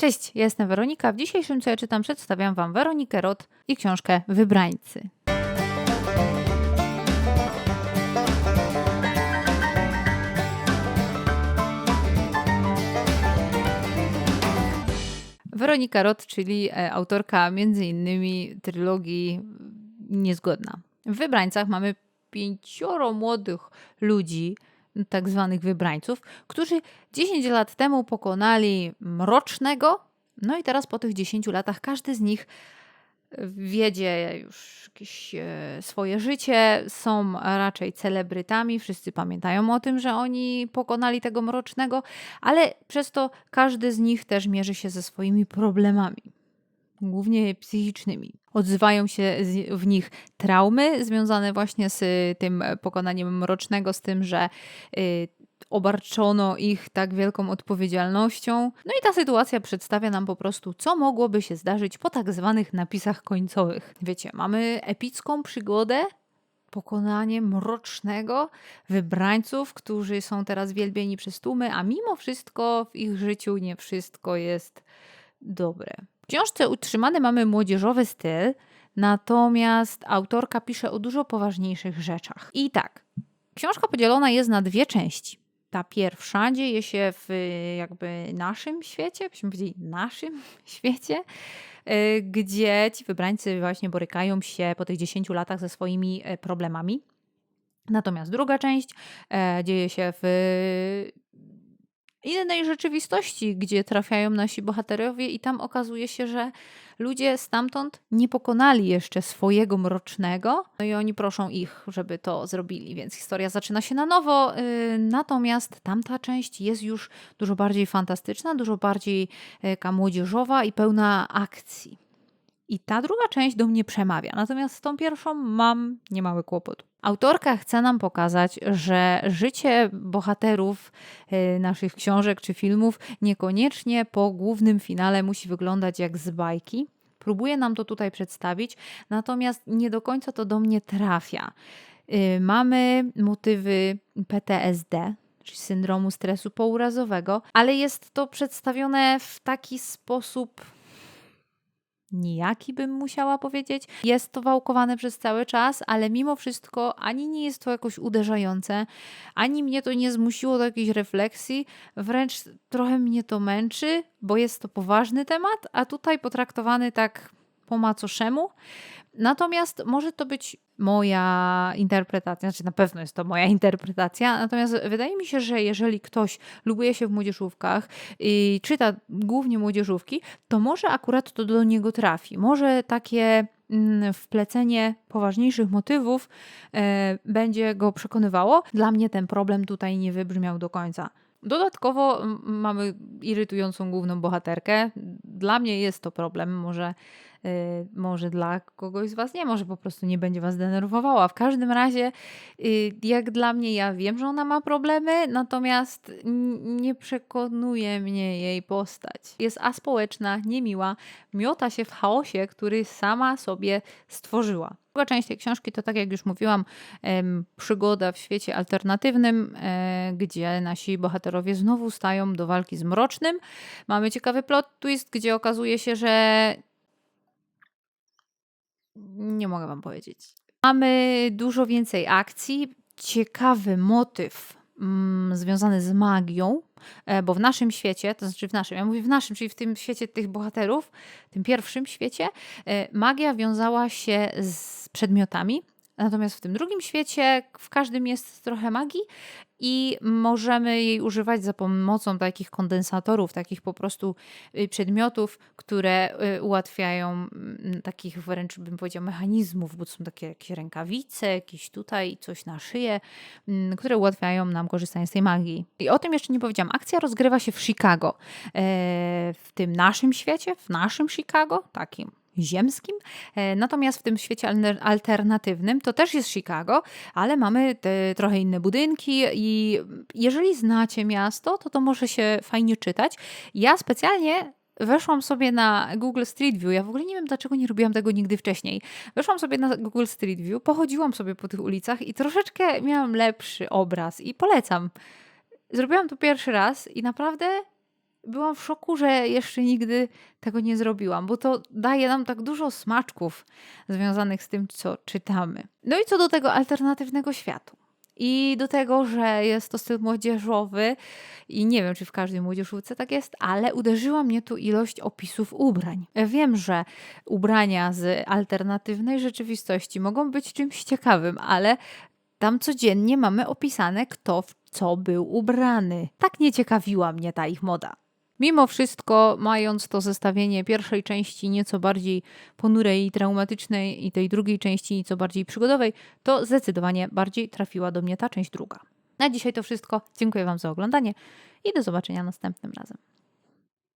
Cześć, ja jestem Weronika. W dzisiejszym Co ja czytam przedstawiam Wam Weronikę Rot i książkę Wybrańcy. Weronika Rot, czyli e, autorka między innymi trylogii Niezgodna. W Wybrańcach mamy pięcioro młodych ludzi, tak zwanych wybrańców, którzy 10 lat temu pokonali Mrocznego, no i teraz po tych 10 latach każdy z nich wiedzie już jakieś e, swoje życie, są raczej celebrytami, wszyscy pamiętają o tym, że oni pokonali tego Mrocznego, ale przez to każdy z nich też mierzy się ze swoimi problemami głównie psychicznymi. Odzywają się w nich traumy związane właśnie z tym pokonaniem mrocznego, z tym, że y, obarczono ich tak wielką odpowiedzialnością. No i ta sytuacja przedstawia nam po prostu, co mogłoby się zdarzyć po tak zwanych napisach końcowych. Wiecie, mamy epicką przygodę, pokonanie mrocznego wybrańców, którzy są teraz wielbieni przez tłumy, a mimo wszystko w ich życiu nie wszystko jest dobre. Książce utrzymany mamy młodzieżowy styl, natomiast autorka pisze o dużo poważniejszych rzeczach. I tak, książka podzielona jest na dwie części. Ta pierwsza dzieje się w jakby naszym świecie, byśmy powiedzieli naszym świecie, y, gdzie ci wybrańcy właśnie borykają się po tych 10 latach ze swoimi e, problemami. Natomiast druga część e, dzieje się w innej rzeczywistości, gdzie trafiają nasi bohaterowie, i tam okazuje się, że ludzie stamtąd nie pokonali jeszcze swojego mrocznego, no i oni proszą ich, żeby to zrobili, więc historia zaczyna się na nowo. Yy, natomiast tamta część jest już dużo bardziej fantastyczna, dużo bardziej yy, młodzieżowa i pełna akcji. I ta druga część do mnie przemawia, natomiast z tą pierwszą mam niemały kłopot. Autorka chce nam pokazać, że życie bohaterów y, naszych książek czy filmów niekoniecznie po głównym finale musi wyglądać jak z bajki. Próbuje nam to tutaj przedstawić, natomiast nie do końca to do mnie trafia. Y, mamy motywy PTSD, czyli syndromu stresu pourazowego, ale jest to przedstawione w taki sposób nijaki bym musiała powiedzieć. Jest to wałkowane przez cały czas, ale mimo wszystko ani nie jest to jakoś uderzające, ani mnie to nie zmusiło do jakiejś refleksji, wręcz trochę mnie to męczy, bo jest to poważny temat, a tutaj potraktowany tak po macoszemu. Natomiast może to być moja interpretacja, znaczy na pewno jest to moja interpretacja, natomiast wydaje mi się, że jeżeli ktoś lubuje się w młodzieżówkach i czyta głównie młodzieżówki, to może akurat to do niego trafi. Może takie mm, wplecenie poważniejszych motywów e, będzie go przekonywało. Dla mnie ten problem tutaj nie wybrzmiał do końca. Dodatkowo mamy irytującą główną bohaterkę. Dla mnie jest to problem, może może dla kogoś z Was nie, może po prostu nie będzie Was denerwowała. W każdym razie, y, jak dla mnie, ja wiem, że ona ma problemy, natomiast nie przekonuje mnie jej postać. Jest aspołeczna, niemiła, miota się w chaosie, który sama sobie stworzyła. Druga część tej książki to, tak jak już mówiłam, przygoda w świecie alternatywnym, e, gdzie nasi bohaterowie znowu stają do walki z mrocznym. Mamy ciekawy plot twist, gdzie okazuje się, że nie mogę wam powiedzieć. Mamy dużo więcej akcji, ciekawy motyw mm, związany z magią, e, bo w naszym świecie, to znaczy w naszym, ja mówię w naszym, czyli w tym świecie tych bohaterów, tym pierwszym świecie, e, magia wiązała się z przedmiotami, Natomiast w tym drugim świecie w każdym jest trochę magii i możemy jej używać za pomocą takich kondensatorów, takich po prostu y, przedmiotów, które y, ułatwiają mm, takich wręcz bym powiedział mechanizmów, bo to są takie jakieś rękawice, jakieś tutaj coś na szyję, mm, które ułatwiają nam korzystanie z tej magii. I o tym jeszcze nie powiedziałam. Akcja rozgrywa się w Chicago. E, w tym naszym świecie, w naszym Chicago, takim ziemskim. E, natomiast w tym świecie alternatywnym to też jest Chicago, ale mamy trochę inne budynki i jeżeli znacie miasto, to to może się fajnie czytać. Ja specjalnie weszłam sobie na Google Street View. Ja w ogóle nie wiem, dlaczego nie robiłam tego nigdy wcześniej. Weszłam sobie na Google Street View, pochodziłam sobie po tych ulicach i troszeczkę miałam lepszy obraz i polecam. Zrobiłam to pierwszy raz i naprawdę byłam w szoku, że jeszcze nigdy tego nie zrobiłam, bo to daje nam tak dużo smaczków związanych z tym, co czytamy. No i co do tego alternatywnego światu. I do tego, że jest to styl młodzieżowy i nie wiem, czy w każdej młodzieżówce tak jest, ale uderzyła mnie tu ilość opisów ubrań. Wiem, że ubrania z alternatywnej rzeczywistości mogą być czymś ciekawym, ale tam codziennie mamy opisane, kto w co był ubrany. Tak nie ciekawiła mnie ta ich moda. Mimo wszystko, mając to zestawienie pierwszej części nieco bardziej ponurej i traumatycznej i tej drugiej części nieco bardziej przygodowej, to zdecydowanie bardziej trafiła do mnie ta część druga. Na dzisiaj to wszystko. Dziękuję Wam za oglądanie i do zobaczenia następnym razem.